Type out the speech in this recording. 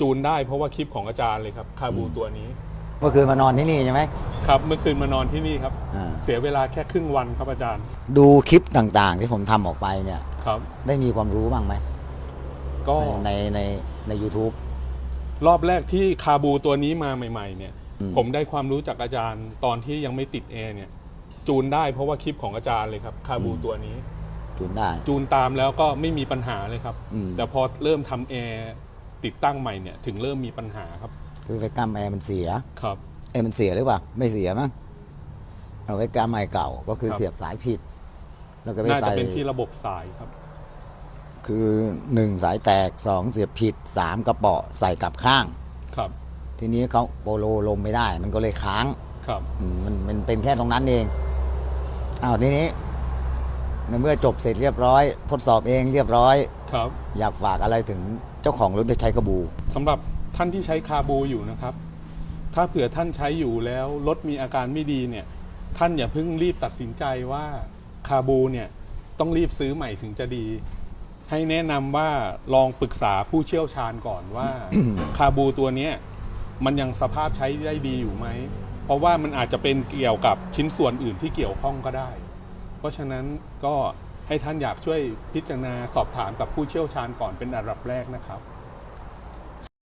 จูนได้เพราะว่าคลิปของอาจารย์เลยครับคาบูตัวนี้ เมื่อคืนมานอนที่นี่ใช่ไหม ครับเมื่อคืนมานอนที่นี่ครับ อ่า เสียเวลาแค่ครึ่งวันครับอาจารย์ดูคลิปต่างๆ ที่ผมทำออกไปเนี่ย ครับ ได้มีความรู้บ้างไหมก็ในในใน u t u b e รอบแรกที่คาบูตัวนี้มาใหม่ ๆ เนี่ย อืม ผมได้ความรู้จากอาจารย์ตอนที่ยังไม่ติดแอร์เนี่ย จูนได้เพราะว่าคลิปของอาจารย์เลยครับคาบูตัวนี้ จูนได้ จูนตามแล้วก็ไม่มีปัญหาเลยครับ อืม แต่พอเริ่มทำแอร์ ติดตั้งใหม่เนี่ยถึงเริ่มมีปัญหาครับคือไฟกรรมแอร์มันเสียครับเอยมันเสียหรือเปล่าไม่เสียมั้งเอาไว้กรรมใหม่เก่าก็คือครับเสียบสายผิด แล้วก็ไปน่าจะใส่เป็นที่ระบบสายครับ คือหนึ่งสายแตกสองเสียบผิดสามกระเป๋อใส่กลับข้าง ครับ ทีนี้เขาโปโลลมไม่ได้ มันก็เลยค้างครับ อืมมันมันเป็นแค่ตรงนั้นเองอ้าวทีนี้ในเมื่อจบเสร็จเรียบร้อย ทดสอบเองเรียบร้อย ครับ อยากฝากอะไรถึงเจ้าของรถที่ใช้กระบูสำหรับท่านที่ใช้คาบูอยู่นะครับ ถ้าเผื่อท่านใช้อยู่แล้วรถมีอาการไม่ดีเนี่ย ท่านอย่าเพิ่งรีบตัดสินใจว่าคาบูเนี่ยต้องรีบซื้อใหม่ถึงจะดี ให้แนะนำว่าลองปรึกษาผู้เชี่ยวชาญก่อนว่าคาบูตัวเนี้ยมันยังสภาพใช้ได้ดีอยู่ไหม เพราะว่ามันอาจจะเป็นเกี่ยวกับชิ้นส่วนอื่นที่เกี่ยวข้องก็ได้ เพราะฉะนั้นก็ ให้ท่านอยากช่วยพิจารณาสอบถามกับผู้เชี่ยวชาญก่อนเป็นอันดับแรกนะครับ